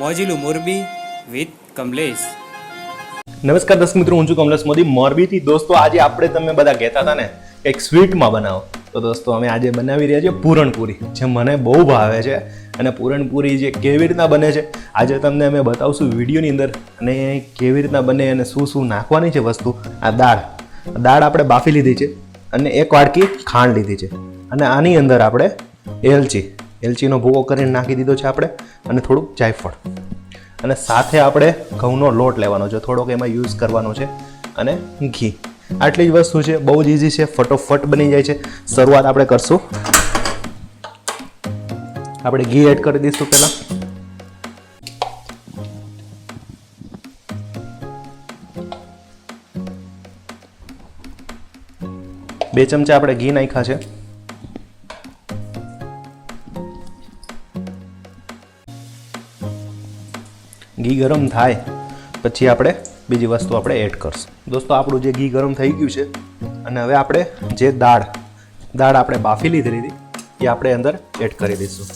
મોજીલું Morbi with Kamlesh. નમસ્કાર દસ મિત્રો, હું છું કમલેશ મોદી. મોરબીથી દોસ્તો, આજે આપણે તમે બધા કહેતા હતા ને, એક સ્વીટમાં બનાવો. તો દોસ્તો, અમે આજે બનાવી રહ્યા છીએ પૂરણપૂરી, જે મને બહુ ભાવે છે અને પૂરણપૂરી જે કેવી રીતના બને છે, આજે તમને અમે બતાવશું વિડીયોની અંદર અને કેવી રીતના બને અને શું શું નાખવાની છે વસ્તુ. આ દાળ. દાળ આપણે બાફી લીધી છે અને એક વાડકી ખાંડ લીધી છે. અને આની અંદર આપણે એલચી. એલચીનો ભૂકો કરીને નાખી દીધો છે આપણે અને થોડુંક જાયફળ. અને સાથે આપણે ઘઉંનો લોટ લેવાનો છે. થોડોક એમાં યુઝ કરવાનો છે અને ઘી. આટલી જ વસ્તુ છે. બહુ જ ઇઝી છે. ફટોફટ બની જાય છે. શરૂઆત આપણે કરશું. આપણે ઘી એડ કરી દઈશું પહેલાં. બે ચમચા આપણે ઘી નાખ્યા છે. ઘી ગરમ થાય, પછી આપણે બીજી વસ્તુ આપણે એડ કરશું. દોસ્તો, આપણું જે ઘી ગરમ થઈ ગયું છે, અને હવે આપણે જે દાળ દાળ આપણે બાફી લીધેલી હતી, એ આપણે અંદર એડ કરી દઈશું.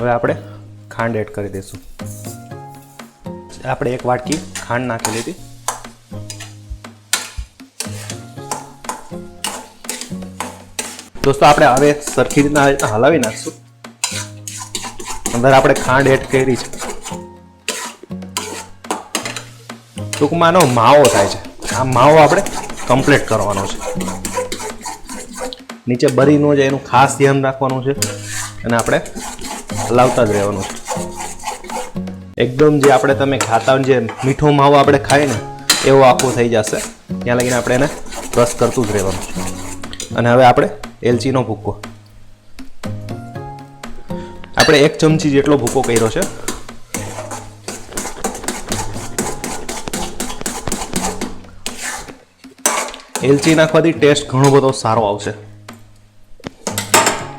હવે આપણે ખાંડ એડ કરી દઈશું. આપણે એક વાટકી ખાંડ નાખેલી હતી. દોસ્તો, આપણે હવે સરખી રીતના રીતના હલાવી નાખશું. અંદર આપણે ખાંડ એડ કરી છે. ટૂંકમાં આનો માવો થાય છે. આ માવો આપણે કમ્પ્લીટ કરવાનો છે. નીચે બરી ન જાય એનું ખાસ ધ્યાન રાખવાનું છે અને આપણે હલાવતા જ રહેવાનું છે. એકદમ જે આપણે તમે ખાતા જે મીઠો માવો આપણે ખાઈએ ને, એવો આખો થઈ જશે. ત્યાં લગીને આપણે એને રસ કરતું જ રહેવાનું અને હવે આપણે એલચીનો ભૂકો આપણે એક ચમચી જેટલો ભૂકો કર્યો છે. એલચી નાખવાથી ટેસ્ટ ઘણો બધો સારો આવશે.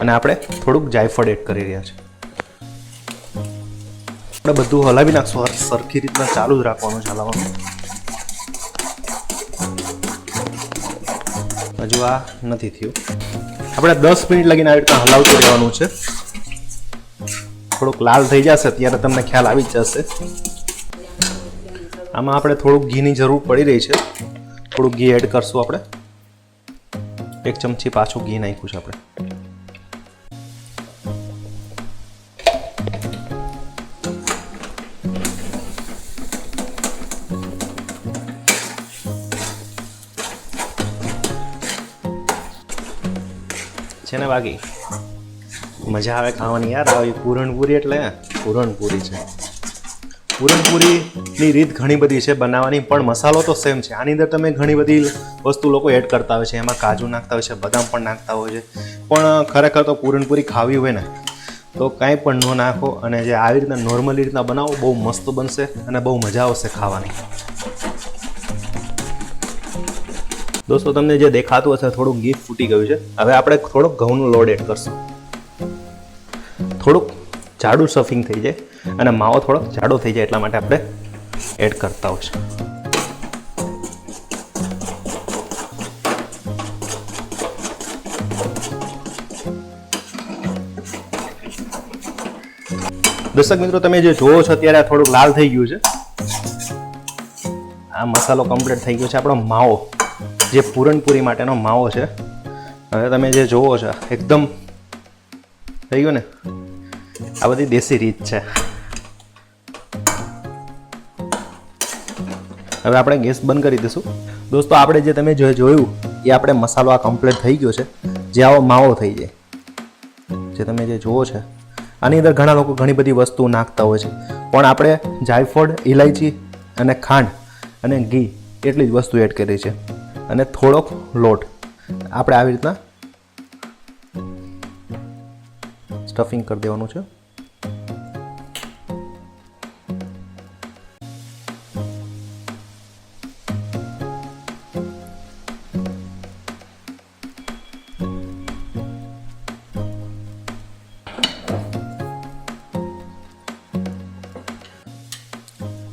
અને આપણે થોડુંક જાયફળ એડ કરી રહ્યા છે આપણે બધું હલાવી નાખશું. સરખી રીતના ચાલુ જ રાખવાનું છે હલાવવાનું. હજુ આ નથી થયું. આપણે દસ મિનિટ લગીને આવી રીતના હલાવતું રહેવાનું છે. થોડુંક લાલ થઈ જશે ત્યારે તમને ખ્યાલ આવી જ જશે. આમાં આપણે થોડુંક ઘીની જરૂર પડી રહી છે. થોડુંક ઘી એડ કરશું આપણે. એક ચમચી પાછું ઘી નાખ્યું છે આપણે. છે ને બાકી? મજા આવે ખાવાની યાર. આવી પૂરણપૂરી એટલે પૂરણપૂરી છે. પૂરણપૂરીની રીત ઘણી બધી છે બનાવવાની, પણ મસાલો તો સેમ છે. આની અંદર તમે ઘણી બધી વસ્તુ લોકો એડ કરતા હોય છે. એમાં કાજુ નાખતા હોય છે, બદામ પણ નાખતા હોય છે. પણ ખરેખર તો પૂરણપૂરી ખાવી હોય ને, તો કાંઈ પણ ન નાખો અને જે આવી રીતના નોર્મલી રીતના બનાવો, બહુ મસ્ત બનશે અને બહુ મજા આવશે ખાવાની. દોસ્તો, તમને જે દેખાતું હશે થોડુંક ઘી ફૂટી ગયું છે. હવે આપણે થોડુંક ઘઉંનું લોડ એડ કરશું. થોડુંક જાડું સ્ટફિંગ થઈ જાય અને માવો થોડોક જાડો થઈ જાય એટલા માટે આપણે એડ કરતા છે દર્શક મિત્રો, તમે જે જોવો છો અત્યારે થોડુંક લાલ થઈ ગયું છે. આ મસાલો કમ્પ્લીટ થઈ ગયો છે આપણો માવો. જે પૂરણપૂરી માટેનો માવો છે. હવે તમે જે જોવો છો, એકદમ થઈ ગયું ને? આ બધી દેશી રીત છે. હવે આપણે ગેસ બંધ કરી દઈશું. દોસ્તો, આપણે જે તમે જોયું, એ આપણે મસાલો આ કમ્પ્લીટ થઈ ગયો છે. જે આવો માવો થઈ જાય. જે તમે જે જુઓ છે, આની અંદર ઘણા લોકો ઘણી બધી વસ્તુઓ નાખતા હોય છે. પણ આપણે જાયફળ ઇલાયચી અને ખાંડ અને ઘી, એટલી જ વસ્તુ એડ કરી છે. અને થોડોક લોટ. આપણે આવી રીતના સ્ટફિંગ કરી દેવાનું છે.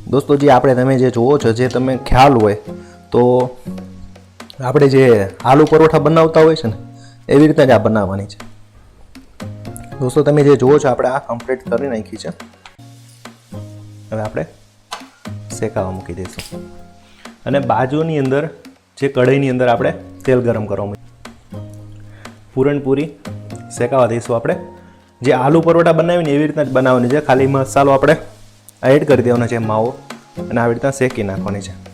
દોસ્તો, જે આપણે તમે જે જુઓ છો, જે તમે ખ્યાલ હોય, તો આપણે જે આલુ પરોઠા બનાવતા હોય છે ને, એવી રીતે જ આ બનાવવાની છે. દોસ્તો, તમે જે જુઓ છો, આપણે આ કમ્પ્લીટ કરી નાખી છે. હવે આપણે શેકાવા મૂકી દઈશું. અને બાજુની અંદર, જે કઢાઈની અંદર આપણે તેલ ગરમ કરવા પૂરણપૂરી શેકાવા દઈશું આપણે. જે આલુ પરોઠા બનાવીને એવી રીતના જ બનાવવાની છે. ખાલી મસાલો આપણે એડ કરી દેવાનો છે માવો. અને આવી રીતના શેકી નાખવાની છે.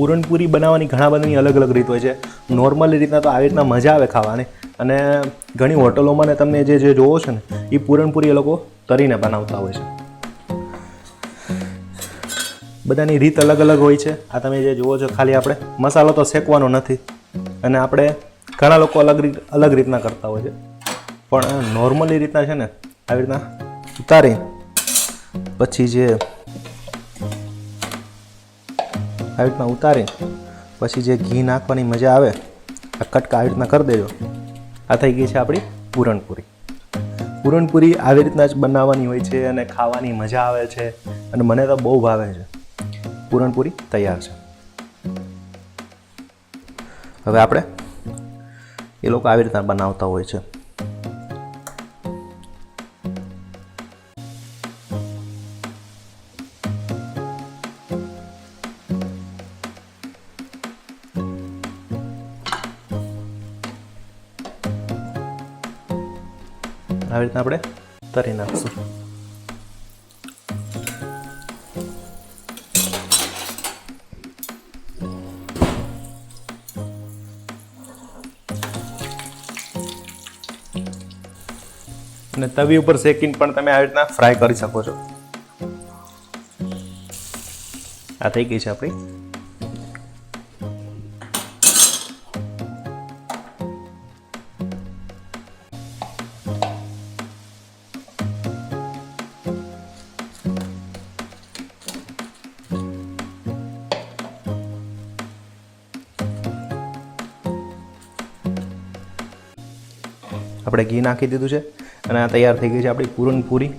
પૂરણપૂરી બનાવવાની ઘણા બધાની અલગ અલગ રીત હોય છે. નોર્મલી રીતના તો આવી રીતના મજા આવે ખાવાની. અને ઘણી હોટલોમાં ને તમને જે જે જોવો છો ને, એ પૂરણપૂરી એ લોકો તરીને બનાવતા હોય છે. બધાની રીત અલગ અલગ હોય છે. આ તમે જે જુઓ છો ખાલી આપણે, મસાલો તો શેકવાનો નથી. અને આપણે ઘણા લોકો અલગ રીત અલગ રીતના કરતા હોય છે. પણ નોર્મલી રીતના છે ને, આવી રીતના ઉતારી પછી જે આવી રીતના ઉતારી, પછી જે ઘી નાખવાની મજા આવે, આ કટકા આવી રીતના કરી દેજો. આ થઈ ગઈ છે આપણી પૂરણપૂરી. પૂરણપૂરી આવી રીતના જ બનાવવાની હોય છે અને ખાવાની મજા આવે છે અને મને તો બહુ ભાવે છે. પૂરણપૂરી તૈયાર છે. હવે આપણે એ લોકો આવી રીતના બનાવતા હોય છે. આવી રીતના આપણે તરી નાખશું. અને તવી ઉપર શેકીને પણ તમે આવી રીતના ફ્રાય કરી શકો છો. આ થઈ ગઈ છે આપણી આપણે ઘી નાખી દીધું છે અને આ તૈયાર થઈ ગઈ છે આપણી પૂરણપૂરી.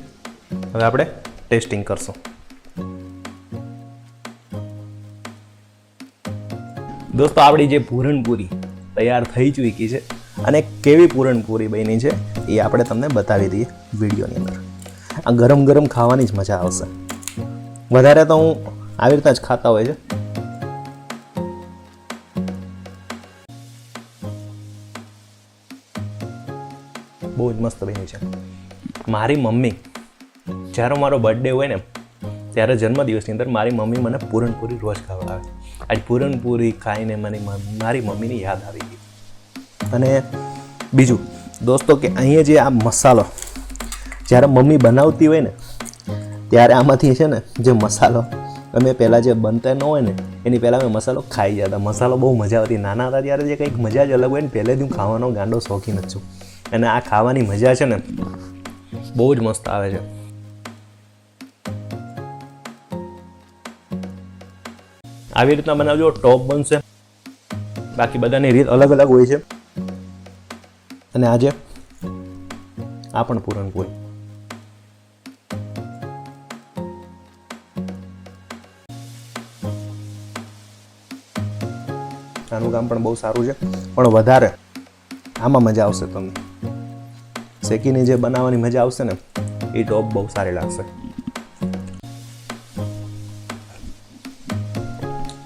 હવે આપણે ટેસ્ટિંગ કરશું. દોસ્તો, આપણી જે પૂરણપૂરી તૈયાર થઈ ચૂકી છે અને કેવી પૂરણપૂરી બની છે એ આપણે તમને બતાવી દઈએ વિડીયોની અંદર. આ ગરમ ગરમ ખાવાની જ મજા આવશે. વધારે તો હું આવી રીતના જ ખાતા હોય છે. બહુ જ મસ્ત બની છે. મારી મમ્મી, જ્યારે મારો બર્થડે હોય ને, ત્યારે જન્મદિવસની અંદર મારી મમ્મી મને પૂરણપૂરી રોજ ખવડાવે આજ પૂરણપૂરી ખાઈને મને મારી મમ્મીની યાદ આવી ગઈ. અને બીજું, દોસ્તો કે અહીંયા જે આ મસાલો, જ્યારે મમ્મી બનાવતી હોય ને, ત્યારે આમાંથી છે ને, જે મસાલો, અમે પહેલાં જે બનતા ન હોય ને, એની પહેલાં અમે મસાલો ખાઈ જતા. મસાલો બહુ મજા આવતી. નાના હતા ત્યારે જે કંઈક મજા જ અલગ હોય ને, પહેલેથી હું ખાવાનો ગાંડો શોખીન જ છું. અને આ ખાવાની મજા છે ને બહુ જ મસ્ત આવે છે. આવી રીતના બનાવજો, ટોપ બનશે. બાકી બધાની રીત અલગ અલગ હોય છે. અને આજે આ પણ પૂરણપૂરી આનું કામ પણ બહુ સારું છે, પણ વધારે આમાં મજા આવશે તમને. શેકીને જે બનાવવાની મજા આવશે ને, એ ટોપ બહુ સારી લાગશે.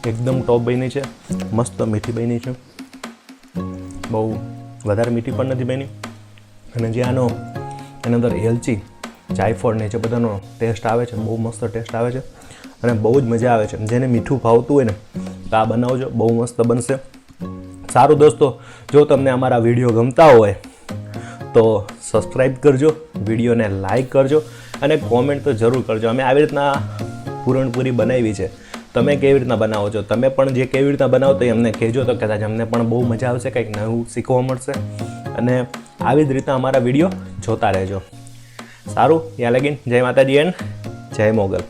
એકદમ ટોપ બની છે, મસ્ત મીઠી બની છે. બહુ વધારે મીઠી પણ નથી બની. અને જે આનો, એની અંદર એલચી, જાયફળ ને જે બધાનો ટેસ્ટ આવે છે, બહુ મસ્ત ટેસ્ટ આવે છે. અને બહુ જ મજા આવે છે. જેને મીઠું ભાવતું હોય ને, તો આ બનાવજો, બહુ મસ્ત બનશે. સારું દોસ્તો, જો તમને અમારા વીડિયો ગમતા હોય તો સબસ્ક્રાઈબ કરજો, વિડીયોને લાઈક કરજો અને કોમેન્ટ તો જરૂર કરજો. અમે આવી રીતના પૂરણપૂરી બનાવી છે. તમે કેવી રીતના બનાવો છો? તમે પણ જે કેવી રીતના બનાવો તો એમને કહેજો. તો કદાચ અમને પણ બહુ મજા આવશે, કંઈક નવું શીખવા મળશે. અને આવી જ રીતના અમારા વીડિયો જોતા રહેજો. સારું, ત્યાં લગીન. જય માતાજી એન્ડ જય મોગલ.